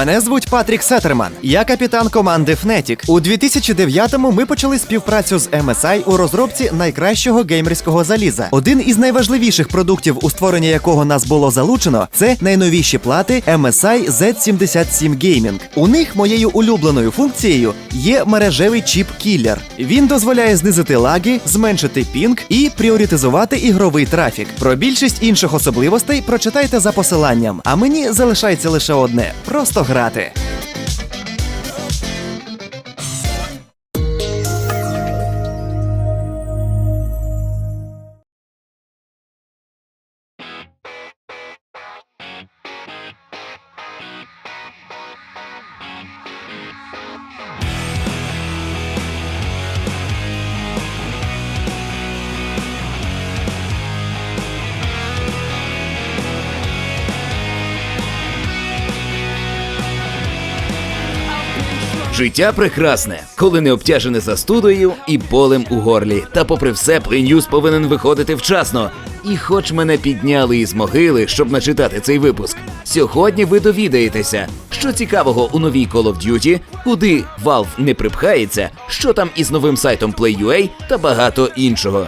Мене звуть Патрік Сетерман. Я капітан команди Fnatic. У 2009-му ми почали співпрацю з MSI у розробці найкращого геймерського заліза. Один із найважливіших продуктів, у створення якого нас було залучено, це найновіші плати MSI Z77 Gaming. У них моєю улюбленою функцією є мережевий чіп кілер. Він дозволяє знизити лаги, зменшити пінг і пріоритизувати ігровий трафік. Про більшість інших особливостей прочитайте за посиланням. А мені залишається лише одне просто грати. Життя прекрасне, коли не обтяжене застудою і болем у горлі. Та попри все, Плейньюз повинен виходити вчасно. І хоч мене підняли із могили, щоб начитати цей випуск, сьогодні ви довідаєтеся, що цікавого у новій Call of Duty, куди Valve не припхається, що там із новим сайтом Play.ua та багато іншого.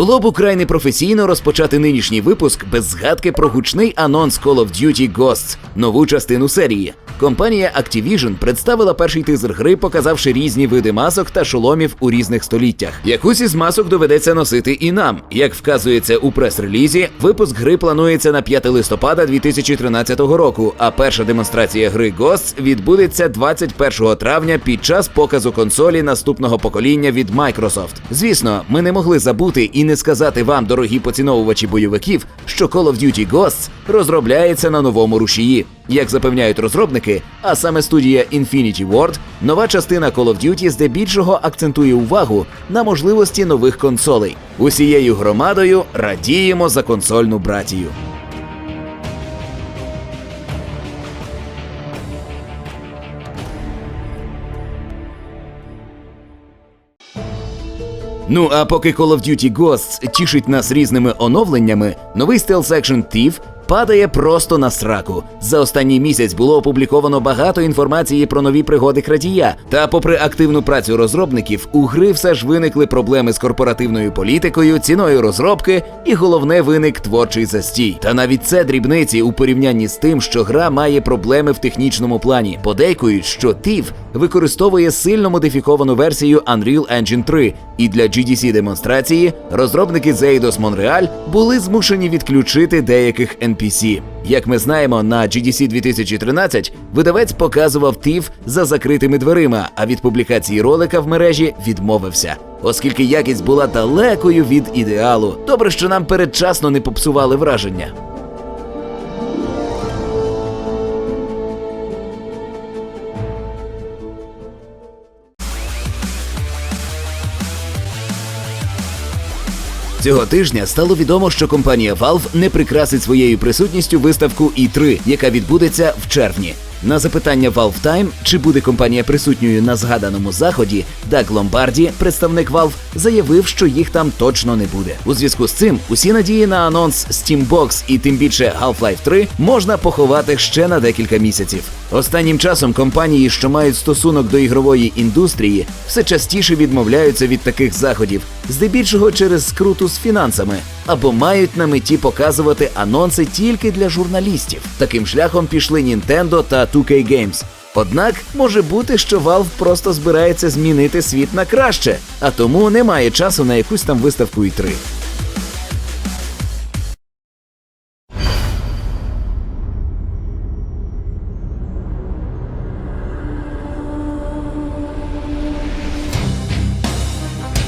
Було б украй непрофесійно розпочати нинішній випуск без згадки про гучний анонс Call of Duty Ghosts, нову частину серії. Компанія Activision представила перший тизер гри, показавши різні види масок та шоломів у різних століттях. Якусь із масок доведеться носити і нам. Як вказується у прес-релізі, випуск гри планується на 5 листопада 2013 року, а перша демонстрація гри Ghosts відбудеться 21 травня під час показу консолі наступного покоління від Microsoft. Звісно, ми не могли забути і не сказати вам, дорогі поціновувачі бойовиків, що Call of Duty Ghosts розробляється на новому рушії. Як запевняють розробники, а саме студія Infinity Ward, нова частина Call of Duty здебільшого акцентує увагу на можливості нових консолей. Усією громадою радіємо за консольну братію. Ну а поки Call of Duty Ghosts тішить нас різними оновленнями, новий стелс екшн Thief падає просто на сраку. За останній місяць було опубліковано багато інформації про нові пригоди крадія. Та, попри активну працю розробників, у гри все ж виникли проблеми з корпоративною політикою, ціною розробки, і головне виник творчий застій. Та навіть це дрібниці у порівнянні з тим, що гра має проблеми в технічному плані. Подейкують, що Thief використовує сильно модифіковану версію Unreal Engine 3, і для GDC демонстрації розробники з Eidos Montreal були змушені відключити деяких NPC. Як ми знаємо, на GDC 2013 видавець показував ТІФ за закритими дверима, а від публікації ролика в мережі відмовився. Оскільки якість була далекою від ідеалу, добре, що нам передчасно не попсували враження. Цього тижня стало відомо, що компанія Valve не прикрасить своєю присутністю виставку E3, яка відбудеться в червні. На запитання Valve Time, чи буде компанія присутньою на згаданому заході, Даг Ломбарді, представник Valve, заявив, що їх там точно не буде. У зв'язку з цим усі надії на анонс Steambox і тим більше Half-Life 3 можна поховати ще на декілька місяців. Останнім часом компанії, що мають стосунок до ігрової індустрії, все частіше відмовляються від таких заходів, здебільшого через скруту з фінансами, або мають на меті показувати анонси тільки для журналістів. Таким шляхом пішли Nintendo та 2K Games. Однак може бути, що Valve просто збирається змінити світ на краще, а тому немає часу на якусь там виставку і 3.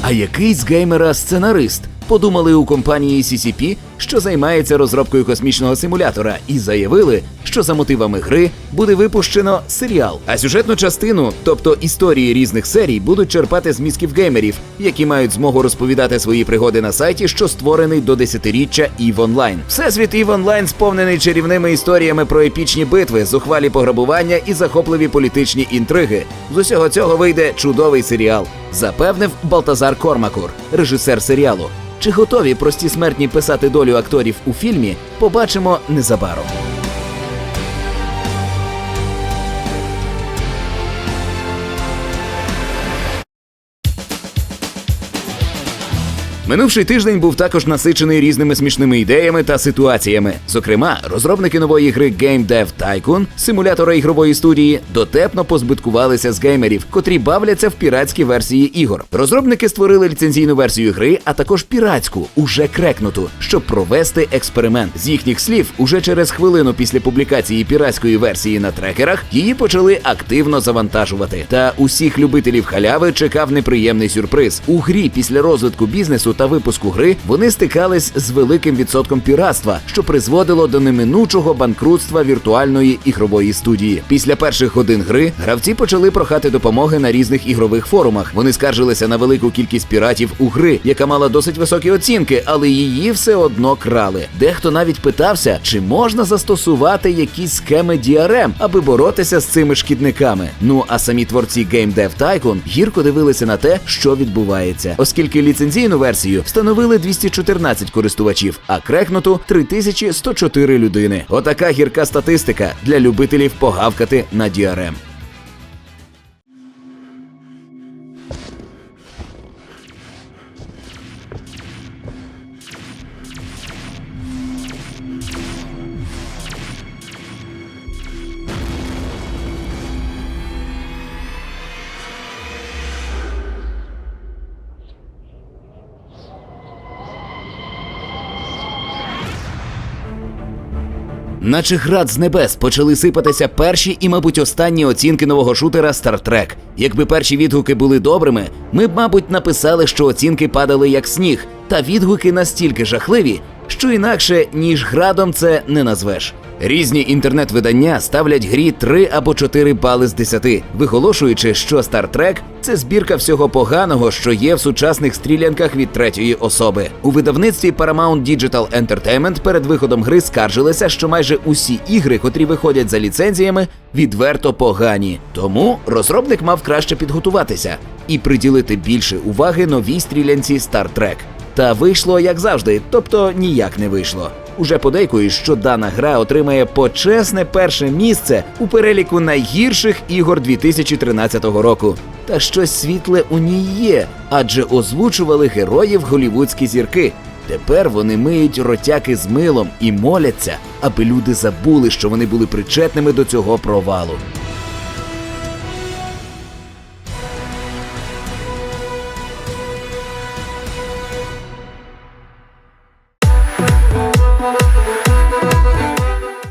А який з геймера сценарист? Подумали у компанії CCP що займається розробкою космічного симулятора, і заявили, що за мотивами гри буде випущено серіал. А сюжетну частину, тобто історії різних серій, будуть черпати з мізків геймерів, які мають змогу розповідати свої пригоди на сайті, що створений до десятиріччя EVE Online. Всесвіт EVE Online сповнений чарівними історіями про епічні битви, зухвалі пограбування і захопливі політичні інтриги. З усього цього вийде чудовий серіал, запевнив Балтазар Кормакур, режисер серіалу. Чи готові прості смертні писати долю акторів у фільмі? Побачимо незабаром. Минувший тиждень був також насичений різними смішними ідеями та ситуаціями. Зокрема, розробники нової гри Game Dev Tycoon, симулятора ігрової студії, дотепно позбиткувалися з геймерів, котрі бавляться в піратській версії ігор. Розробники створили ліцензійну версію гри, а також піратську, уже крекнуту, щоб провести експеримент. З їхніх слів, уже через хвилину після публікації піратської версії на трекерах її почали активно завантажувати. Та усіх любителів халяви чекав неприємний сюрприз. У грі після розвитку бізнесу та випуску гри вони стикались з великим відсотком піратства, що призводило до неминучого банкрутства віртуальної ігрової студії. Після перших годин гри гравці почали прохати допомоги на різних ігрових форумах. Вони скаржилися на велику кількість піратів у гри, яка мала досить високі оцінки, але її все одно крали. Дехто навіть питався, чи можна застосувати якісь схеми DRM, аби боротися з цими шкідниками. Ну а самі творці Game Dev Tycoon гірко дивилися на те, що відбувається, оскільки ліцензійну версію встановили 214 користувачів, а крекнуту 3104 людини. Отака гірка статистика для любителів погавкати на DRM. Наче град з небес почали сипатися перші і, мабуть, останні оцінки нового шутера Star Trek. Якби перші відгуки були добрими, ми б, мабуть, написали, що оцінки падали як сніг, та відгуки настільки жахливі, що інакше ніж градом це не назвеш. Різні інтернет-видання ставлять грі 3 або 4 бали з 10, виголошуючи, що Star Trek – це збірка всього поганого, що є в сучасних стрілянках від третьої особи. У видавництві Paramount Digital Entertainment перед виходом гри скаржилися, що майже усі ігри, котрі виходять за ліцензіями, відверто погані. Тому розробник мав краще підготуватися і приділити більше уваги новій стрілянці Star Trek. Та вийшло як завжди, тобто ніяк не вийшло. Уже подейкують, що дана гра отримає почесне перше місце у переліку найгірших ігор 2013 року. Та щось світле у ній є, адже озвучували героїв голівудські зірки. Тепер вони миють ротяки з милом і моляться, аби люди забули, що вони були причетними до цього провалу.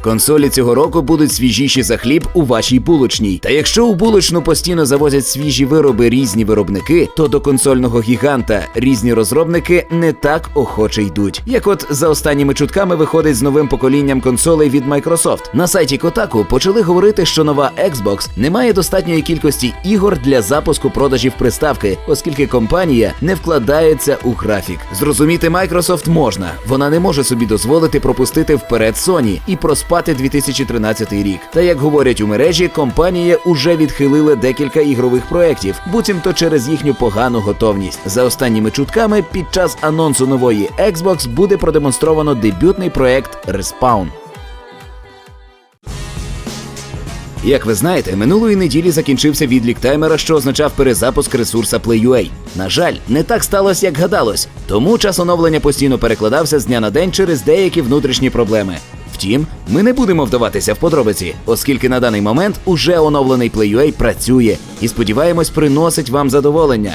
Консолі цього року будуть свіжіші за хліб у вашій булочній. Та якщо у булочну постійно завозять свіжі вироби різні виробники, то до консольного гіганта різні розробники не так охоче йдуть. Як от за останніми чутками виходить з новим поколінням консолей від Microsoft. На сайті Kotaku почали говорити, що нова Xbox не має достатньої кількості ігор для запуску продажів приставки, оскільки компанія не вкладається у графік. Зрозуміти Microsoft можна. Вона не може собі дозволити пропустити вперед Sony і проспати 2013 рік. Та як говорять у мережі, компанія уже відхилила декілька ігрових проєктів, буцімто через їхню погану готовність. За останніми чутками, під час анонсу нової Xbox буде продемонстровано дебютний проєкт Respawn. Як ви знаєте, минулої неділі закінчився відлік таймера, що означав перезапуск ресурса Play.ua. На жаль, не так сталося, як гадалось, тому час оновлення постійно перекладався з дня на день через деякі внутрішні проблеми. Втім, ми не будемо вдаватися в подробиці, оскільки на даний момент уже оновлений Play.ua працює і сподіваємось приносить вам задоволення.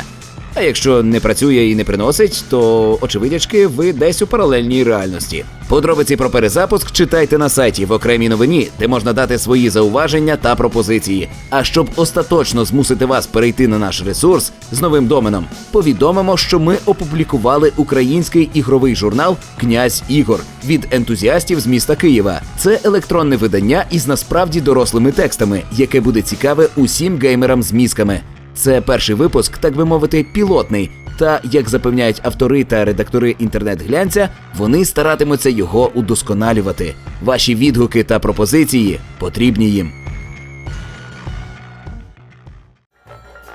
А якщо не працює і не приносить, то очевидячки ви десь у паралельній реальності. Подробиці про перезапуск читайте на сайті в окремій новині, де можна дати свої зауваження та пропозиції. А щоб остаточно змусити вас перейти на наш ресурс з новим доменом, повідомимо, що ми опублікували український ігровий журнал Князь Ігор від ентузіастів з міста Києва. Це електронне видання із насправді дорослими текстами, яке буде цікаве усім геймерам з мізками. Це перший випуск, так би мовити, пілотний. Та як запевняють автори та редактори інтернет-глянця, вони старатимуться його удосконалювати. Ваші відгуки та пропозиції потрібні їм.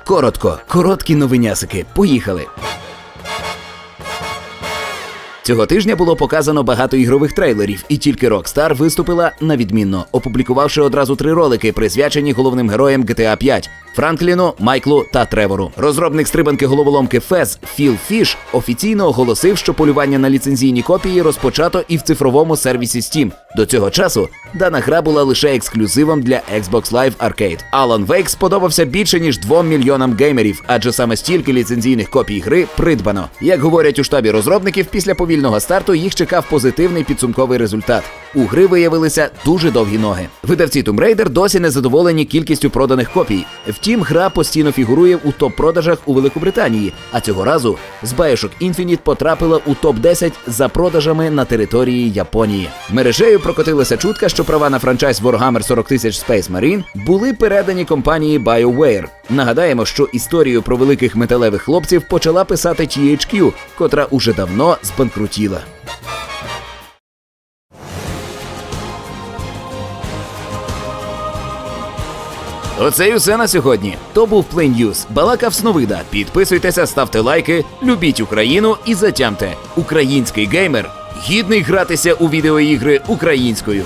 Коротко, короткі новинясики. Поїхали. Цього тижня було показано багато ігрових трейлерів, і тільки Rockstar виступила на відмінно, опублікувавши одразу три ролики, присвячені головним героям GTA 5 Франкліну, Майклу та Тревору. Розробник стрибанки головоломки Фез Філ Фіш офіційно оголосив, що полювання на ліцензійні копії розпочато і в цифровому сервісі Steam. До цього часу дана гра була лише ексклюзивом для Xbox Live Arcade. Alan Wake сподобався більше ніж 2 мільйонам геймерів, адже саме стільки ліцензійних копій гри придбано. Як говорять у штабі розробників, після повільного старту їх чекав позитивний підсумковий результат. У гри виявилися дуже довгі ноги. Видавці Tomb Raider досі не задоволені кількістю проданих копій. Втім, гра постійно фігурує у топ-продажах у Великобританії, а цього разу з Bioshock Infinite потрапила у топ-10 за продажами на території Японії. Мережею прокотилася чутка, що права на франчайз Warhammer 40 тисяч Space Marine були передані компанії BioWare. Нагадаємо, що історію про великих металевих хлопців почала писати THQ, котра уже давно збанкрутіла. Оце і усе на сьогодні. То був Play News. Балакав Сновида. Підписуйтеся, ставте лайки, любіть Україну і затямте. Український геймер гідний гратися у відеоігри українською.